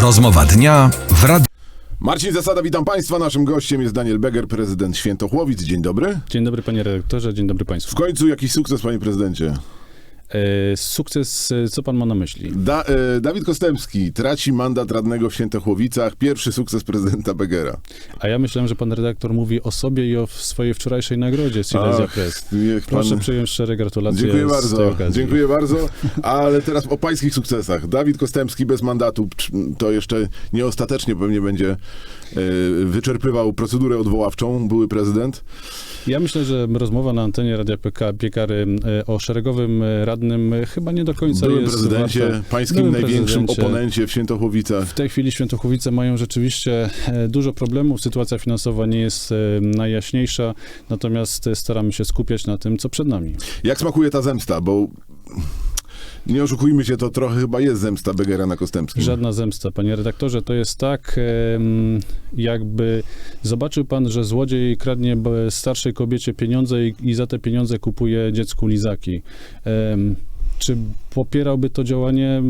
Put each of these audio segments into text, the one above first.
Rozmowa dnia w radiu. Marcin Zasada, witam Państwa. Naszym gościem jest Daniel Beger, prezydent Świętochłowic. Dzień dobry. Dzień dobry panie redaktorze, dzień dobry W państwu. końcu jakiś sukces, panie prezydencie. E, sukces, e, co pan ma na myśli? Da, e, Dawid Kostępski traci mandat radnego w Świętochłowicach. Pierwszy sukces prezydenta Begera. A ja myślałem, że pan redaktor mówi o sobie i o swojej wczorajszej nagrodzie Silesia Ach, Press. niech Proszę pan... przyjąć szczere gratulacje Dziękuję z bardzo. Dziękuję bardzo. Ale teraz o pańskich sukcesach. Dawid Kostępski bez mandatu to jeszcze nieostatecznie pewnie będzie e, wyczerpywał procedurę odwoławczą, były prezydent. Ja myślę, że rozmowa na antenie Radia PK, Piekary o szeregowym e, radnym e, chyba nie do końca Byłym jest prezydencie, warta. pańskim Byłym największym prezydencie. oponencie w Świętochłowicach. W tej chwili Świętochłowice mają rzeczywiście e, dużo problemów. Sytuacja finansowa nie jest e, najjaśniejsza, natomiast staramy się skupiać na tym, co przed nami. Jak smakuje ta zemsta? Bo nie oszukujmy się, to trochę chyba jest zemsta Begera na Kostępskim. Żadna zemsta, panie redaktorze. To jest tak, jakby zobaczył pan, że złodziej kradnie starszej kobiecie pieniądze i, i za te pieniądze kupuje dziecku lizaki. Czy popierałby to działanie,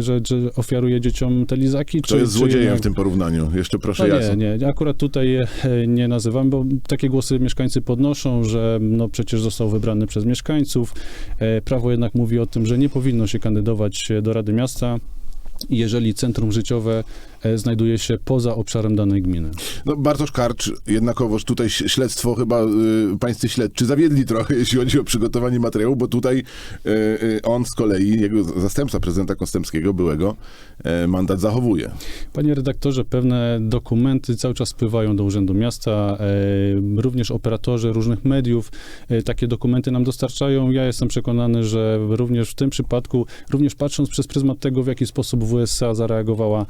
że, że ofiaruje dzieciom te lizaki? Kto czy, jest czy złodziejem jednak- w tym porównaniu? Jeszcze proszę no jasno. nie, nie, akurat tutaj e, nie nazywam, bo takie głosy mieszkańcy podnoszą, że no przecież został wybrany przez mieszkańców. E, Prawo jednak mówi o tym, że nie powinno się kandydować e, do Rady Miasta, jeżeli centrum życiowe znajduje się poza obszarem danej gminy. No, Bartosz Karcz, jednakowoż tutaj śledztwo chyba y, pańscy śledczy zawiedli trochę, jeśli chodzi o przygotowanie materiału, bo tutaj y, y, on z kolei, jego zastępca prezydenta Kostępskiego, byłego, y, mandat zachowuje. Panie redaktorze, pewne dokumenty cały czas spływają do Urzędu Miasta, e, również operatorzy różnych mediów e, takie dokumenty nam dostarczają. Ja jestem przekonany, że również w tym przypadku, również patrząc przez pryzmat tego, w jaki sposób WSA zareagowała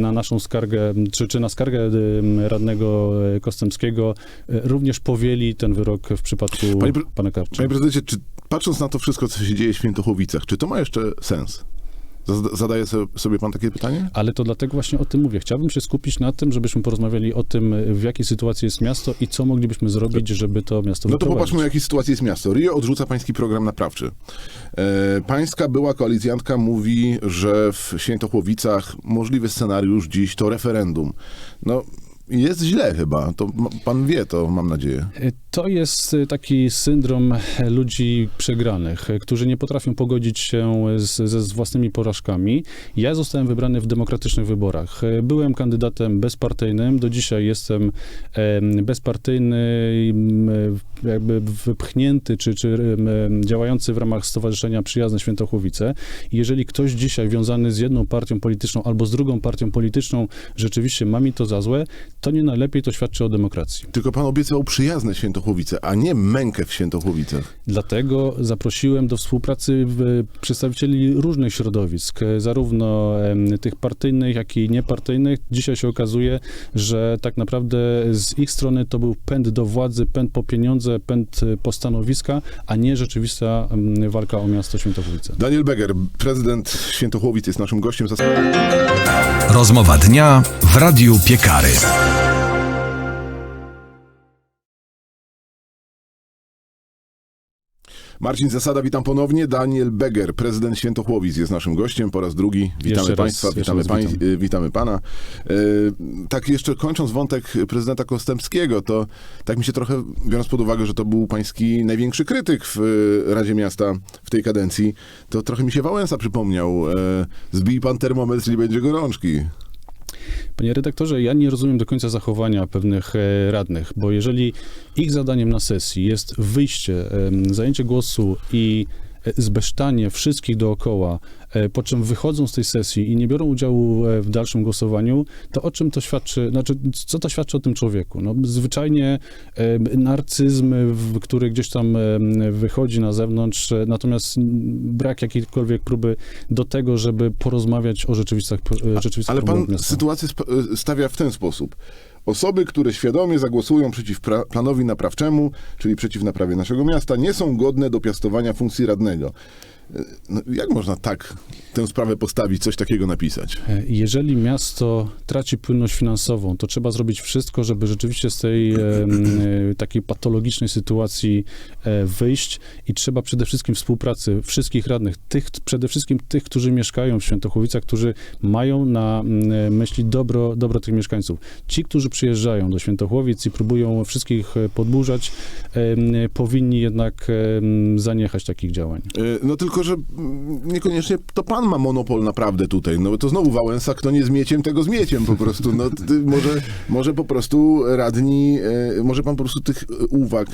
na naszą skargę, czy, czy na skargę radnego e, Kostępskiego, e, również powieli ten wyrok w przypadku Panie pana Karcza. Panie prezydencie, czy patrząc na to wszystko, co się dzieje w Świętochłowicach, czy to ma jeszcze sens? Zada- Zadaje so- sobie pan takie pytanie? Ale to dlatego właśnie o tym mówię. Chciałbym się skupić na tym, żebyśmy porozmawiali o tym, w jakiej sytuacji jest miasto i co moglibyśmy zrobić, żeby to miasto No to popatrzmy, w jakiej sytuacji jest miasto. Rio odrzuca pański program naprawczy. E, pańska była koalicjantka mówi, że w Świętochłowicach możliwy scenariusz dziś to referendum. No, jest źle chyba. To pan wie to, mam nadzieję. To jest y, taki syndrom e, ludzi przegranych, e, którzy nie potrafią pogodzić się z, z własnymi porażkami. Ja zostałem wybrany w demokratycznych wyborach. E, Byłem kandydatem bezpartyjnym, do dzisiaj jestem em, bezpartyjny, jakby wypchnięty, czy, czy działający w ramach Stowarzyszenia Przyjazne Świętochłowice. Jeżeli ktoś dzisiaj wiązany z jedną partią polityczną albo z drugą partią polityczną rzeczywiście ma mi to za złe, to nie najlepiej to świadczy o demokracji. Tylko pan obiecał przyjazne Świętochłowice, a nie mękę w Świętochłowicach. Dlatego zaprosiłem do współpracy przedstawicieli różnych środowisk, e, zarówno tych partyjnych, jak i niepartyjnych. Dzisiaj się okazuje, że tak naprawdę z ich strony to był pęd do władzy, pęd po pieniądze, pęd e, po stanowiska, a nie rzeczywista walka o miasto Świętochłowice. Daniel Beger, prezydent Świętochłowic jest naszym gościem. Rozmowa dnia w radiu Piekary. Marcin Zasada, witam ponownie. Daniel Beger, prezydent Świętochłowic jest naszym gościem po raz drugi. Witamy Jeszcze raz, państwa, jeszcze witamy, raz pań, witam. y, witamy pana. Y, Tak jeszcze kończąc wątek prezydenta Kostępskiego, to tak mi się trochę, biorąc pod uwagę, że to był pański największy krytyk w y, Radzie Miasta w tej kadencji, to trochę mi się Wałęsa przypomniał. Zbij pan termometr, nie będzie gorączki. Panie redaktorze, ja nie rozumiem do końca zachowania pewnych e, radnych, bo jeżeli ich zadaniem na sesji jest wyjście, zajęcie głosu i zbesztanie wszystkich dookoła, e, po czym wychodzą z tej sesji i nie biorą udziału e, w dalszym głosowaniu, to o czym to świadczy, znaczy, co to świadczy o tym człowieku? No, zwyczajnie e, narcyzm, który gdzieś tam wychodzi na zewnątrz, natomiast brak jakiejkolwiek próby do tego, żeby porozmawiać o rzeczywistych, e, rzeczywistych Ale pan sytuację stawia w ten sposób. Osoby, które świadomie zagłosują przeciw planowi naprawczemu, czyli przeciw naprawie naszego miasta, nie są godne do piastowania funkcji radnego. No, jak można tak tę sprawę postawić, coś takiego napisać? E, Jeżeli miasto traci płynność finansową, to trzeba zrobić wszystko, żeby rzeczywiście z tej e, takiej patologicznej sytuacji e, wyjść i trzeba przede wszystkim współpracy wszystkich radnych, tych, przede wszystkim tych, którzy mieszkają w Świętochowicach, którzy mają na mm, myśli dobro, dobro tych mieszkańców. Ci, którzy przyjeżdżają do Świętochłowic i próbują wszystkich e, podburzać, em, powinni jednak zaniechać takich działań. No tylko, że mm, niekoniecznie to pan ma monopol naprawdę tutaj. No to znowu Wałęsa, kto nie zmieciem, tego zmieciem po prostu. No, może, może po prostu radni, e, może pan po prostu tych uwag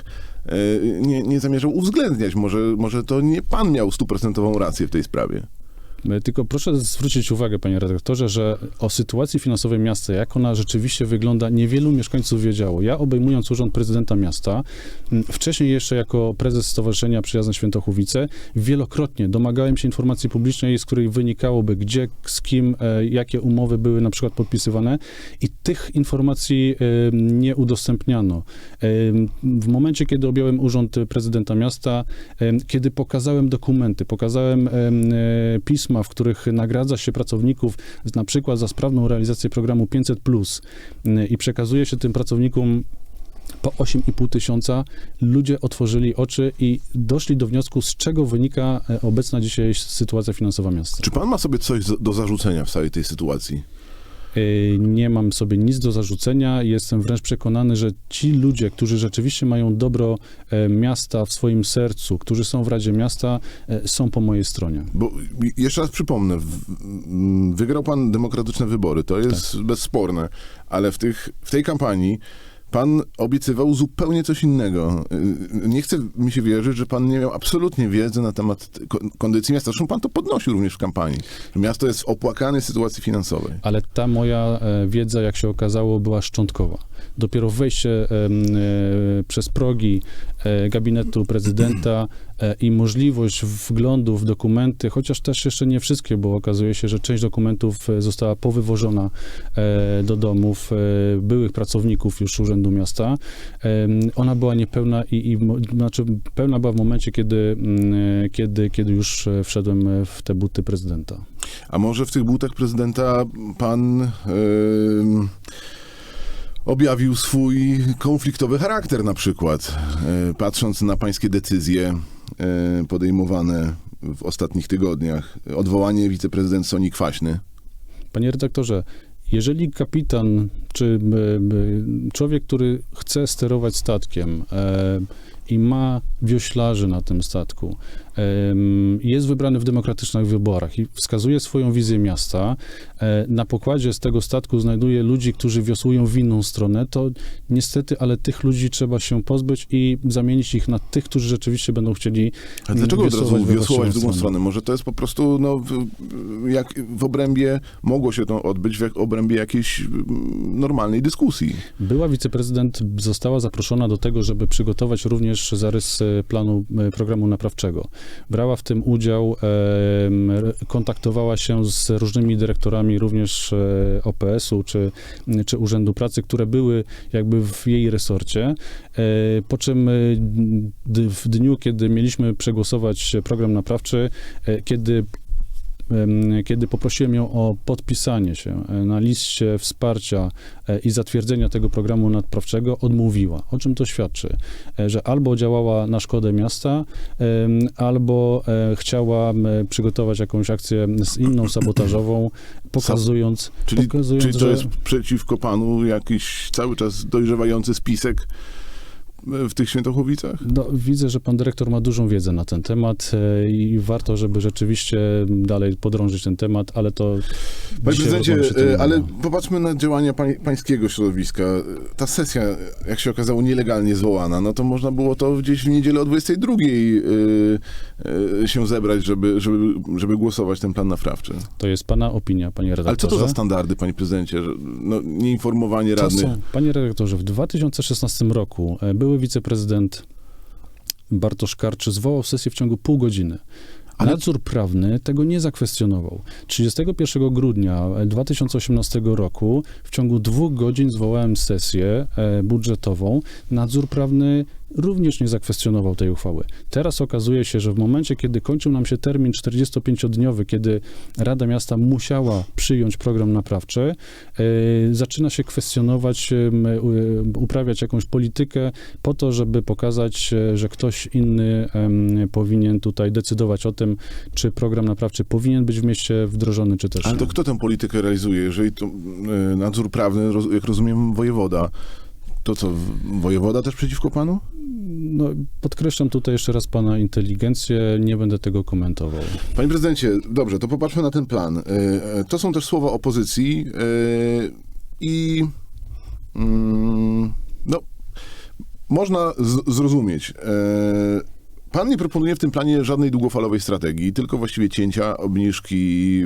e, nie, nie zamierzał uwzględniać. Może, może to nie pan miał stuprocentową rację w tej sprawie. E, Tylko proszę zwrócić uwagę, panie redaktorze, że o sytuacji finansowej miasta, jak ona rzeczywiście wygląda, niewielu mieszkańców wiedziało. Ja obejmując urząd prezydenta miasta, wcześniej jeszcze jako prezes Stowarzyszenia Przyjazne Świętochówice, wielokrotnie domagałem się informacji publicznej, z której wynikałoby, gdzie, z kim, e, jakie umowy były na przykład podpisywane i tych informacji e, nie udostępniano. W momencie, kiedy objąłem urząd prezydenta miasta, kiedy pokazałem dokumenty, pokazałem em, e, pisma, w których nagradza się pracowników na przykład za sprawną realizację programu 500 i przekazuje się tym pracownikom po 8,5 tysiąca, ludzie otworzyli oczy i doszli do wniosku, z czego wynika e, obecna dzisiaj sytuacja finansowa miasta. Czy pan ma sobie coś do zarzucenia w całej tej sytuacji? Y, Nie mam sobie nic do zarzucenia. Jestem wręcz przekonany, że ci ludzie, którzy rzeczywiście mają dobro e, miasta w swoim sercu, którzy są w Radzie Miasta, e, są po mojej stronie. Bo jeszcze raz przypomnę, wygrał pan demokratyczne wybory, to jest Tak. bezsporne, ale w, tych, w tej kampanii pan obiecywał zupełnie coś innego. Y, Nie chce mi się wierzyć, że pan nie miał absolutnie wiedzy na temat ko- kondycji miasta. Zresztą pan to podnosił również w kampanii, miasto jest w opłakanej sytuacji finansowej. Ale ta moja e, wiedza, jak się okazało, była szczątkowa. Dopiero wejście e, przez progi e, gabinetu prezydenta i możliwość wglądu w dokumenty, chociaż też jeszcze nie wszystkie, bo okazuje się, że część dokumentów została powywożona do domów byłych pracowników już Urzędu Miasta. Em, Ona była niepełna i, i znaczy pełna była w momencie, kiedy, mm, e, kiedy, kiedy już e, wszedłem e, w te buty prezydenta. A może w tych butach prezydenta pan em, objawił swój konfliktowy charakter na przykład, patrząc na pańskie decyzje podejmowane w ostatnich tygodniach. Odwołanie wiceprezydent Soni Kwaśny. Panie redaktorze, jeżeli kapitan czy e, e, człowiek, który chce sterować statkiem e, i ma wioślarzy na tym statku, jest wybrany w demokratycznych wyborach i wskazuje swoją wizję miasta, e, na pokładzie z tego statku znajduje ludzi, którzy wiosłują w inną stronę, to niestety, ale tych ludzi trzeba się pozbyć i zamienić ich na tych, którzy rzeczywiście będą chcieli A dlaczego od razu wiosłować w drugą stronę? Może to jest po prostu, no, w, jak w obrębie, mogło się to odbyć w obrębie jakiejś normalnej dyskusji. Była wiceprezydent została zaproszona do tego, żeby przygotować również zarys e, planu e, programu naprawczego. Brała w tym udział, kontaktowała się z różnymi dyrektorami również e, OPS-u czy, czy Urzędu Pracy, które były jakby w jej resorcie. E, Po czym w dniu, kiedy mieliśmy przegłosować program naprawczy, kiedy kiedy poprosiłem ją o podpisanie się e, na liście wsparcia e, i zatwierdzenia tego programu nadprawczego, odmówiła. O czym to świadczy? E, Że albo działała na szkodę miasta, albo chciała przygotować jakąś akcję z inną sabotażową, pokazując, Czyli, pokazując czyli to że... jest przeciwko panu jakiś cały czas dojrzewający spisek w tych Świętochowicach? No, widzę, że pan dyrektor ma dużą wiedzę na ten temat e, i warto, żeby rzeczywiście dalej podrążyć ten temat, ale to... Panie prezydencie, nie e, ale popatrzmy na działania pań, pańskiego środowiska. Ta sesja, jak się okazało, nielegalnie zwołana, no to można było to gdzieś w niedzielę o 22 e, się zebrać, żeby, żeby, żeby głosować ten plan naprawczy. To jest pana opinia, panie redaktorze. Ale co to za standardy, panie prezydencie? No, nieinformowanie radnych. są, panie redaktorze, w 2016 roku e, były wiceprezydent Bartosz Karczy zwołał sesję w ciągu pół godziny. Ale- Nadzór prawny tego nie zakwestionował. 31 grudnia e, 2018 roku w ciągu dwóch godzin zwołałem sesję e, budżetową. Nadzór prawny również nie zakwestionował tej uchwały. Teraz okazuje się, że w momencie, kiedy kończył nam się termin 45-dniowy, kiedy Rada Miasta musiała przyjąć program naprawczy, e, zaczyna się kwestionować, e, uprawiać jakąś politykę po to, żeby pokazać, e, że ktoś inny powinien tutaj decydować o tym, czy program naprawczy powinien być w mieście wdrożony, czy też Ale nie. to kto tę politykę realizuje? Jeżeli to nadzór prawny, jak rozumiem, wojewoda, to co, wojewoda też przeciwko panu? No, podkreślam tutaj jeszcze raz pana inteligencję, nie będę tego komentował. Panie prezydencie, dobrze, to popatrzmy na ten plan. E, e, To są też słowa opozycji e, i mm, no, można zrozumieć. E, Pan nie proponuje w tym planie żadnej długofalowej strategii, tylko właściwie cięcia, obniżki,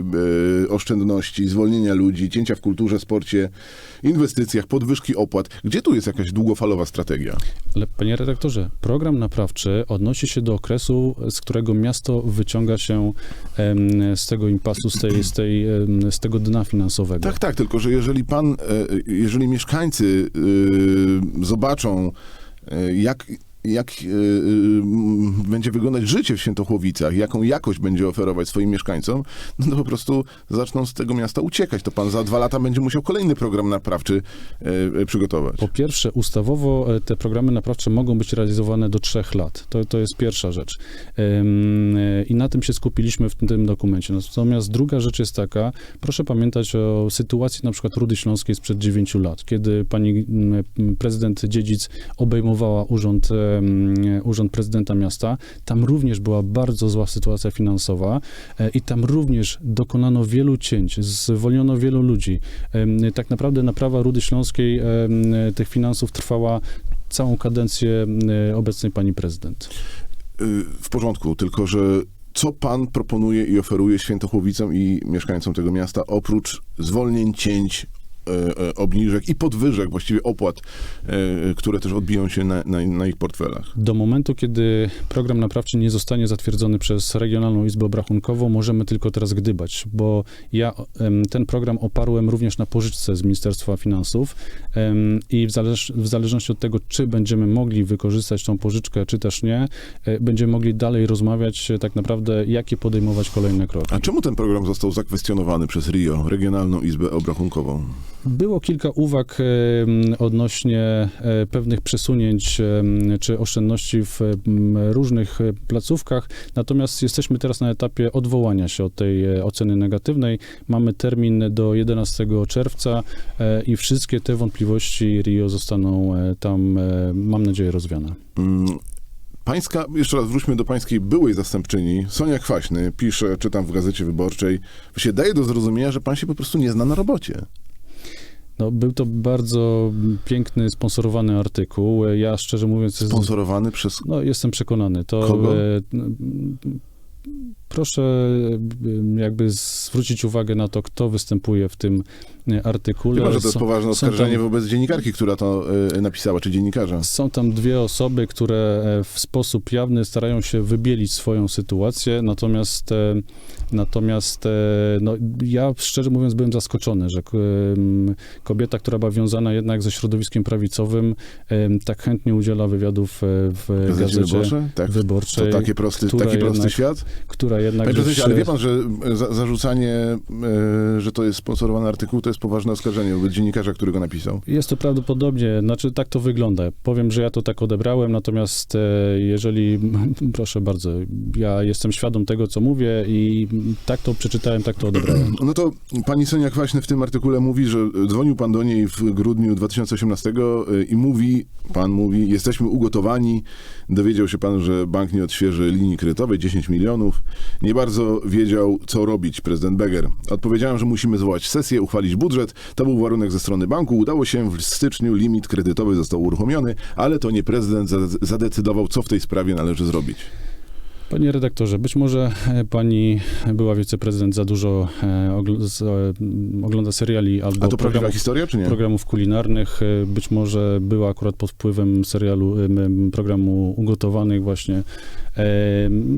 e, oszczędności, zwolnienia ludzi, cięcia w kulturze, sporcie, inwestycjach, podwyżki opłat. Gdzie tu jest jakaś długofalowa strategia? Ale panie redaktorze, program naprawczy odnosi się do okresu, z którego miasto wyciąga się em, z tego impasu, z, tej, z, tej, em, z tego dna finansowego. Tak, tak, tylko że jeżeli pan, e, jeżeli mieszkańcy e, zobaczą, e, jak, jak e, m, będzie wyglądać życie w Świętochłowicach, jaką jakość będzie oferować swoim mieszkańcom, no to po prostu zaczną z tego miasta uciekać. To pan za dwa lata będzie musiał kolejny program naprawczy e, e, przygotować. Po pierwsze, ustawowo e, te programy naprawcze mogą być realizowane do trzech lat. To, to jest pierwsza rzecz. E, I na tym się skupiliśmy w tym dokumencie. Natomiast druga rzecz jest taka, proszę pamiętać o sytuacji na przykład Rudy Śląskiej sprzed 9 lat, kiedy pani prezydent Dziedzic obejmowała urząd, urząd prezydenta miasta. Tam również była bardzo zła sytuacja finansowa e, i tam również dokonano wielu cięć, zwolniono wielu ludzi. Tak naprawdę naprawa Rudy Śląskiej tych finansów trwała całą kadencję obecnej pani prezydent. Y, W porządku, tylko że co pan proponuje i oferuje Świętochłowicom i mieszkańcom tego miasta oprócz zwolnień, cięć, obniżek i podwyżek, właściwie opłat, e, które też odbiją się na, na, na ich portfelach? Do momentu, kiedy program naprawczy nie zostanie zatwierdzony przez Regionalną Izbę Obrachunkową, możemy tylko teraz gdybać, bo ja ten program oparłem również na pożyczce z Ministerstwa Finansów i w, zależ, w zależności od tego, czy będziemy mogli wykorzystać tą pożyczkę, czy też nie, e, będziemy mogli dalej rozmawiać e, tak naprawdę, jakie podejmować kolejne kroki. A czemu ten program został zakwestionowany przez RIO, Regionalną Izbę Obrachunkową? Było kilka uwag odnośnie e, pewnych przesunięć czy oszczędności w różnych e, placówkach, natomiast jesteśmy teraz na etapie odwołania się od tej e, oceny negatywnej. Mamy termin do 11 czerwca i wszystkie te wątpliwości RIO zostaną tam, mam nadzieję, rozwiane. Mm, Pańska, jeszcze raz wróćmy do pańskiej byłej zastępczyni, Sonia Kwaśny, pisze, czytam w Gazecie Wyborczej, się daje do zrozumienia, że pan się po prostu nie zna na robocie. No, był to bardzo piękny, sponsorowany artykuł. Ja szczerze mówiąc... Sponsorowany przez... No, jestem przekonany. To Kogo? e, proszę e, jakby zwrócić uwagę na to, kto występuje w tym e, artykule. Chyba, że to jest poważne oskarżenie tam- wobec dziennikarki, która to y, napisała, czy dziennikarza. Są tam dwie osoby, które e, w sposób jawny starają się wybielić swoją sytuację, natomiast, e, natomiast e, no, ja szczerze mówiąc byłem zaskoczony, że kobieta, która była wiązana jednak ze środowiskiem prawicowym, tak chętnie udziela wywiadów e, w Gazecie gazecie Wyborcze? Tak. wyborczej, To taki prosty, taki prosty jednak- świat? która jednak... Panie ale wie pan, że e, za, zarzucanie, e, że to jest sponsorowany artykuł, to jest poważne oskarżenie wobec dziennikarza, który go napisał. Jest to prawdopodobnie, znaczy tak to wygląda. Powiem, że ja to tak odebrałem, natomiast e, jeżeli, proszę bardzo, ja jestem świadom tego, co mówię i tak to przeczytałem, tak to odebrałem. No to pani Sonia Kwaśny w tym artykule mówi, że dzwonił pan do niej w grudniu 2018 e, i mówi, pan mówi, jesteśmy ugotowani. Dowiedział się pan, że bank nie odświeży linii kredytowej, 10 milionów. Nie bardzo wiedział, co robić prezydent Beger. Odpowiedziałem, że musimy zwołać sesję, uchwalić budżet. To był warunek ze strony banku. Udało się w styczniu, limit kredytowy został uruchomiony, ale to nie prezydent za- zadecydował, co w tej sprawie należy zrobić. Panie redaktorze, być może e, pani była wiceprezydent za dużo e, e, ogląda seriali albo A to programów, historia, czy nie? programów kulinarnych. Być może była akurat pod wpływem serialu, programu ugotowanych właśnie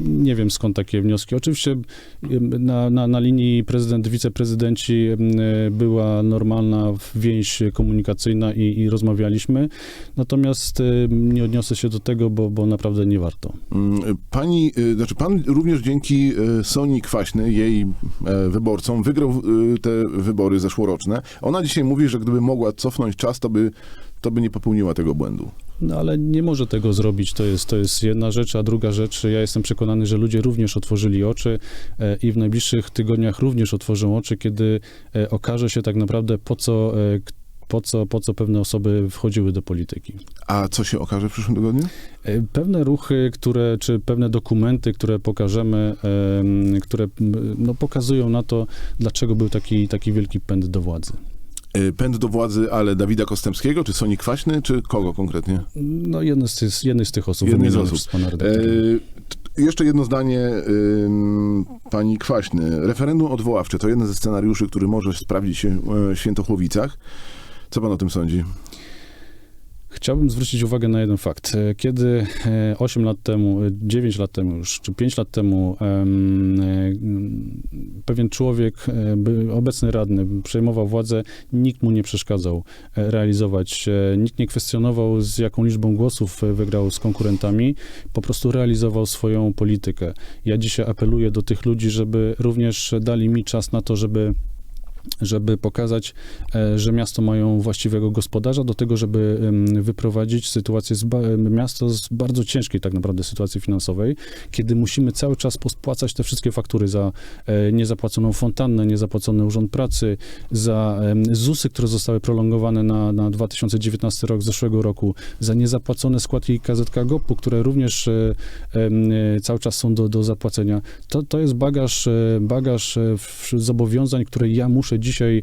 Nie wiem skąd takie wnioski. Oczywiście na, na, na linii prezydent, wiceprezydenci em, była normalna więź komunikacyjna i, i rozmawialiśmy, natomiast nie odniosę się do tego, bo, bo naprawdę nie warto. Mm, Pani, y, znaczy pan również dzięki y, Soni Kwaśny, jej e, wyborcom, wygrał y, te wybory zeszłoroczne. Ona dzisiaj mówi, że gdyby mogła cofnąć czas, to by, to by nie popełniła tego błędu. No ale nie może tego zrobić, to jest, to jest jedna rzecz, a druga rzecz, ja jestem przekonany, że ludzie również otworzyli oczy e, i w najbliższych tygodniach również otworzą oczy, kiedy e, okaże się tak naprawdę po co, e, po co, po co pewne osoby wchodziły do polityki. A co się okaże w przyszłym tygodniu? Pewne ruchy, które, czy pewne dokumenty, które pokażemy, em, które no, pokazują na to, dlaczego był taki, taki wielki pęd do władzy. Y, Pęd do władzy, ale Dawida Kostępskiego, czy Soni Kwaśny, czy kogo konkretnie? No jednej z, jednej z tych osób, Jednej z osób. przez pana redaktora. T- jeszcze jedno zdanie ym, pani Kwaśny. Referendum odwoławcze to jeden ze scenariuszy, który może sprawdzić się w Świętochłowicach. Co pan o tym sądzi? Chciałbym zwrócić uwagę na jeden fakt. E, Kiedy e, 8 lat temu, e, 9 lat temu już, czy 5 lat temu e, pewien człowiek, e, obecny radny, przejmował władzę, nikt mu nie przeszkadzał e, realizować, e, nikt nie kwestionował z jaką liczbą głosów e, wygrał z konkurentami, po prostu realizował swoją politykę. Ja dzisiaj apeluję do tych ludzi, żeby również dali mi czas na to, żeby żeby pokazać, e, że miasto mają właściwego gospodarza do tego, żeby wyprowadzić sytuację z miasto z bardzo ciężkiej tak naprawdę sytuacji finansowej, kiedy musimy cały czas pospłacać te wszystkie faktury za e, niezapłaconą fontannę, niezapłacony urząd pracy, za ZUSy, które zostały prolongowane na, na 2019 rok zeszłego roku, za niezapłacone składki KZK GOP-u, które również e, cały czas są do, do zapłacenia. To, to jest bagaż, bagaż zobowiązań, które ja muszę dzisiaj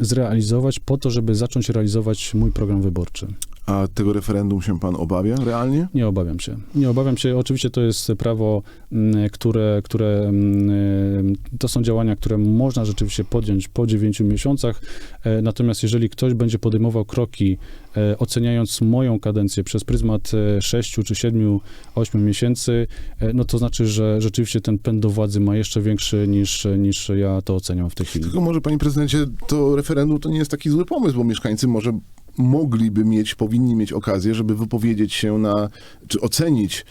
zrealizować po to, żeby zacząć realizować mój program wyborczy. A tego referendum się pan obawia realnie? Nie obawiam się. Nie obawiam się. Oczywiście to jest prawo, mm, które, które mm, to są działania, które można rzeczywiście podjąć po 9 miesiącach. E, Natomiast jeżeli ktoś będzie podejmował kroki, e, oceniając moją kadencję przez pryzmat 6 czy 7, 8 miesięcy, e, no to znaczy, że rzeczywiście ten pęd do władzy ma jeszcze większy niż, niż ja to oceniam w tej chwili. Tylko może, panie prezydencie, to referendum to nie jest taki zły pomysł, bo mieszkańcy może mogliby mieć, powinni mieć okazję, żeby wypowiedzieć się na, czy ocenić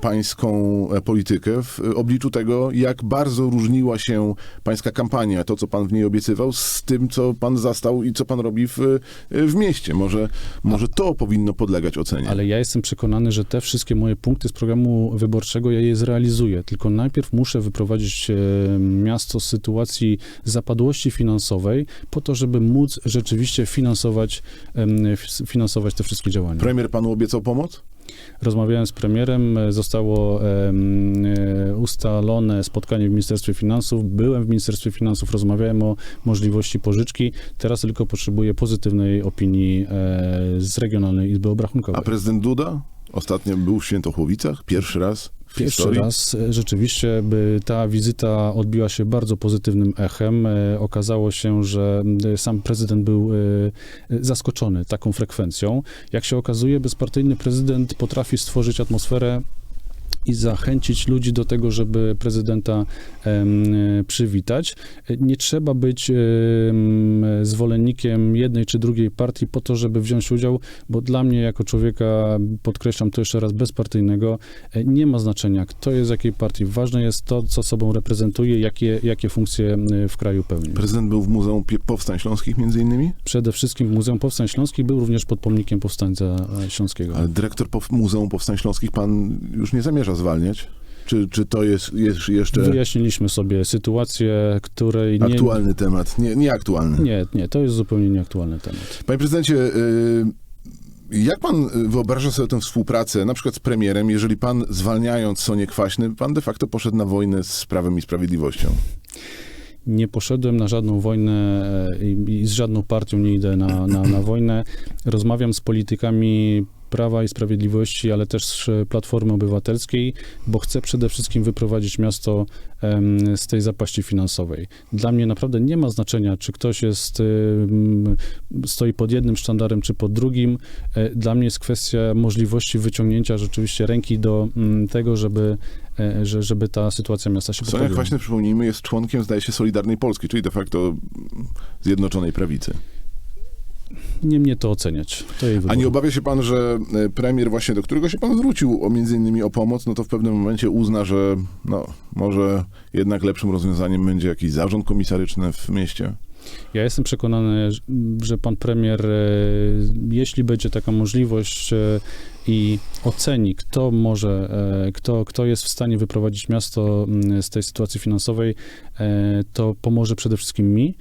pańską e, politykę w obliczu tego, jak bardzo różniła się pańska kampania, to, co pan w niej obiecywał, z tym, co pan zastał i co pan robi w, w mieście. Może, może to powinno podlegać ocenie. Ale ja jestem przekonany, że te wszystkie moje punkty z programu wyborczego ja je zrealizuję. Tylko najpierw muszę wyprowadzić e, miasto z sytuacji zapadłości finansowej, po to, żeby móc rzeczywiście finansować, finansować te wszystkie działania. Premier panu obiecał pomoc? Rozmawiałem z premierem, e, zostało e, ustalone spotkanie w Ministerstwie Finansów. Byłem w Ministerstwie Finansów, rozmawiałem o możliwości pożyczki. Teraz tylko potrzebuję pozytywnej opinii e, z Regionalnej Izby Obrachunkowej. A prezydent Duda ostatnio był w Świętochłowicach, pierwszy raz w Pierwszy historii. raz e, rzeczywiście by ta wizyta odbiła się bardzo pozytywnym echem. E, Okazało się, że e, sam prezydent był zaskoczony taką frekwencją. Jak się okazuje, bezpartyjny prezydent potrafi stworzyć atmosferę i zachęcić ludzi do tego, żeby prezydenta e, przywitać. Nie trzeba być em, zwolennikiem jednej czy drugiej partii po to, żeby wziąć udział, bo dla mnie jako człowieka, podkreślam to jeszcze raz, bezpartyjnego, e, nie ma znaczenia, kto jest z jakiej partii. Ważne jest to, co sobą reprezentuje, jakie, jakie funkcje w kraju pełni. Prezydent był w Muzeum Powstań Śląskich między innymi, Przede wszystkim w Muzeum Powstań Śląskich był również pod pomnikiem Powstańca Śląskiego. ale dyrektor Muzeum Powstań Śląskich pan już nie zamierza zwalniać? Czy, czy to jest, jest jeszcze Wyjaśniliśmy sobie sytuację, której nie... aktualny temat? Nie, nieaktualny. Nie, nie, to jest zupełnie nieaktualny temat. Panie prezydencie, y, jak pan wyobraża sobie tę współpracę, na przykład z premierem, jeżeli pan zwalniając Sonię Kwaśny, pan de facto poszedł na wojnę z Prawem i Sprawiedliwością? Nie poszedłem na żadną wojnę e, i, i z żadną partią nie idę na, na, na wojnę. Rozmawiam z politykami Prawa i Sprawiedliwości, ale też e, Platformy Obywatelskiej, bo chce przede wszystkim wyprowadzić miasto z tej zapaści finansowej. Dla mnie naprawdę nie ma znaczenia, czy ktoś jest, em, stoi pod jednym sztandarem, czy pod drugim. E, Dla mnie jest kwestia możliwości wyciągnięcia rzeczywiście ręki do tego, żeby, e, że- żeby ta sytuacja miasta się Sonia poprawiła. Kwaśny, przypomnijmy, jest członkiem, zdaje się, Solidarnej Polski, czyli de facto Zjednoczonej Prawicy. Nie mnie to oceniać. To jej A nie obawia się pan, że e, premier właśnie, do którego się pan zwrócił o między innymi o pomoc, no to w pewnym momencie uzna, że no, może jednak lepszym rozwiązaniem będzie jakiś zarząd komisaryczny w mieście? Ja jestem przekonany, że- że pan premier, e, jeśli będzie taka możliwość e, i oceni, kto może, e, kto, kto jest w stanie wyprowadzić miasto mm, z tej sytuacji finansowej, e, to pomoże przede wszystkim mi,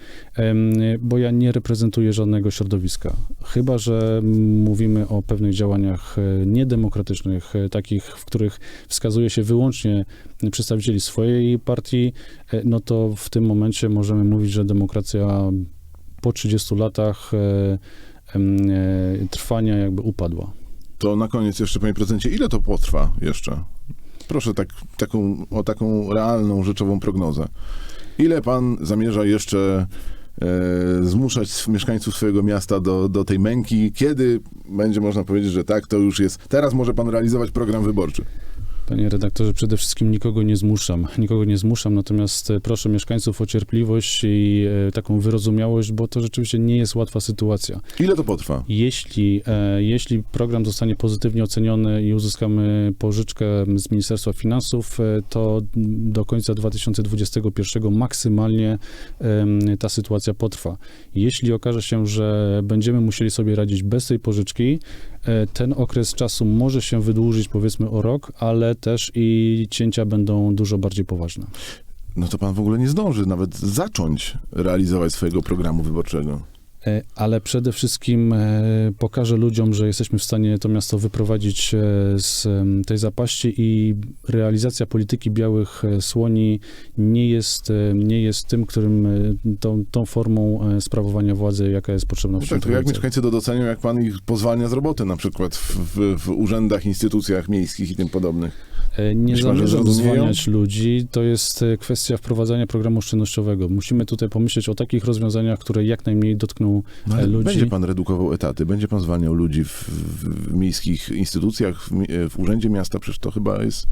bo ja nie reprezentuję żadnego środowiska. Chyba, że mówimy o pewnych działaniach e, niedemokratycznych, takich, w których wskazuje się wyłącznie przedstawicieli swojej partii, no to w tym momencie możemy mówić, że demokracja po 30 latach trwania jakby upadła. To na koniec jeszcze, panie prezydencie, ile to potrwa jeszcze? Proszę tak, taką, o taką realną, rzeczową prognozę. Ile pan zamierza jeszcze e, zmuszać mieszkańców swojego miasta do, do tej męki? Kiedy będzie można powiedzieć, że tak, to już jest... Teraz może pan realizować program wyborczy. Panie redaktorze, przede wszystkim nikogo nie zmuszam. Nikogo nie zmuszam, natomiast e, proszę mieszkańców o cierpliwość i e, taką wyrozumiałość, bo to rzeczywiście nie jest łatwa sytuacja. Ile to potrwa? Jeśli, e, jeśli program zostanie pozytywnie oceniony i uzyskamy pożyczkę z Ministerstwa Finansów, to do końca 2021 maksymalnie ta sytuacja potrwa. Jeśli okaże się, że będziemy musieli sobie radzić bez tej pożyczki, ten okres czasu może się wydłużyć powiedzmy o rok, ale też i cięcia będą dużo bardziej poważne. No to pan w ogóle nie zdąży nawet zacząć realizować swojego programu wyborczego. E, ale przede wszystkim e, pokażę ludziom, że jesteśmy w stanie to miasto wyprowadzić e, z tej zapaści i realizacja polityki białych słoni nie jest, nie jest tym, którym tą, tą formą sprawowania władzy, jaka jest potrzebna w No tak, to jak mieszkańcy to docenią, jak pan ich pozwalnia z roboty, na przykład w, w, w urzędach, instytucjach miejskich i tym podobnych. E, Nie zamierzam zwalniać ludzi, to jest e, kwestia wprowadzania programu oszczędnościowego. Musimy tutaj pomyśleć o takich rozwiązaniach, które jak najmniej dotkną No, ludzi. będzie pan redukował etaty, będzie pan zwalniał ludzi w, w, miejskich instytucjach, w, w urzędzie miasta, przecież to chyba jest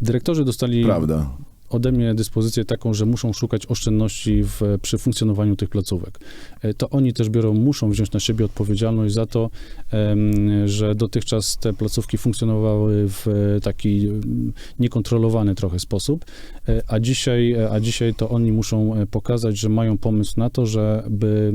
Dyrektorzy dostali prawda. Ode mnie dyspozycję taką, że muszą szukać oszczędności w, przy funkcjonowaniu tych placówek. E, To oni też biorą, muszą wziąć na siebie odpowiedzialność za to, że dotychczas te placówki funkcjonowały w e, taki niekontrolowany trochę sposób, e, a dzisiaj, a dzisiaj to oni muszą pokazać, że mają pomysł na to, żeby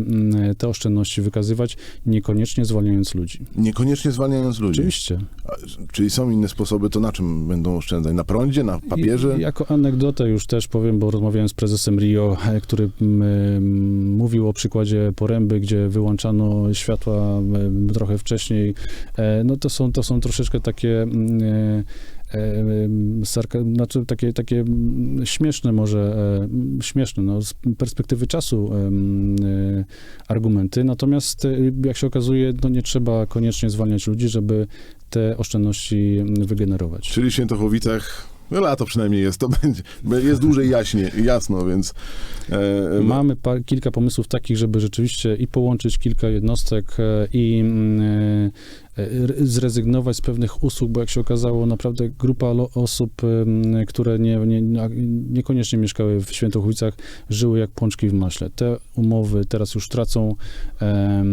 te oszczędności wykazywać, niekoniecznie zwalniając ludzi. Niekoniecznie zwalniając ludzi. Oczywiście. A, Czyli są inne sposoby, to na czym będą oszczędzać? Na prądzie, na papierze? I, jako anegdotę już też powiem, bo rozmawiałem z prezesem Rio, który mm, mówił o przykładzie Poręby, gdzie wyłączano światła e, trochę wcześniej. E, No to są, to są troszeczkę takie mm, e, sarka, znaczy takie, takie mm, śmieszne może, e, mm, śmieszne no, z perspektywy czasu argumenty, natomiast jak się okazuje, no nie trzeba koniecznie zwalniać ludzi, żeby te oszczędności mm, wygenerować. Czyli w Świętochowicach, no lato przynajmniej jest, to będzie, jest dłużej jaśnie, jasno, więc... E, Mamy pa- kilka pomysłów takich, żeby rzeczywiście i połączyć kilka jednostek e, i mm, e, zrezygnować z pewnych usług, bo jak się okazało, naprawdę grupa osób, które nie, nie, niekoniecznie mieszkały w Świętochowicach, żyły jak pączki w maśle. Te umowy teraz już tracą e,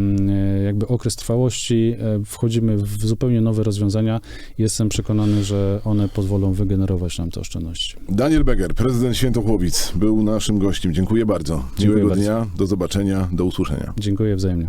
jakby okres trwałości, e, wchodzimy w zupełnie nowe rozwiązania. Jestem przekonany, że one pozwolą wygenerować nam te oszczędności. Daniel Beger, prezydent Świętochłowic, był naszym gościem. Dziękuję bardzo. Dziękuję Miłego bardzo. dnia, do zobaczenia, do usłyszenia. Dziękuję wzajemnie.